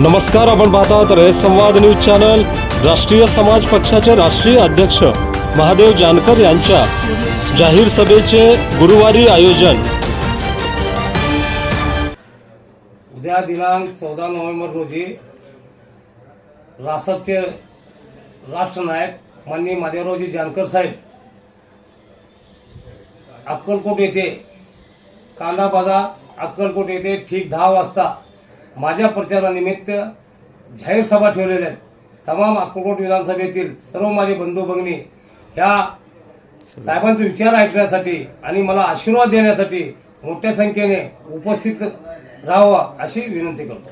नमस्कार आपण पाहतात रे संवाद न्यूज चॅनल. राष्ट्रीय समाज पक्षाचे राष्ट्रीय अध्यक्ष महादेव जानकर यांच्या जाहीर सभेचे गुरुवारी आयोजन. उद्या दिनांक चौदा नोव्हेंबर रोजी रासत्य राष्ट्रनायक माननीय महादेवरावजी जानकर साहेब अक्कलकोट येथे कांदा बाजार अक्कलकोट येथे ठीक दहा वाजता माझ्या प्रचारानिमित्त जाहीर सभा ठेवलेल्या आहेत. तमाम अक्कलकोट विधानसभेतील सर्व माझे बंधू भगिनी ह्या साहेबांचे विचार ऐकण्यासाठी आणि मला आशीर्वाद देण्यासाठी मोठ्या संख्येने उपस्थित राहावा अशी विनंती करतो.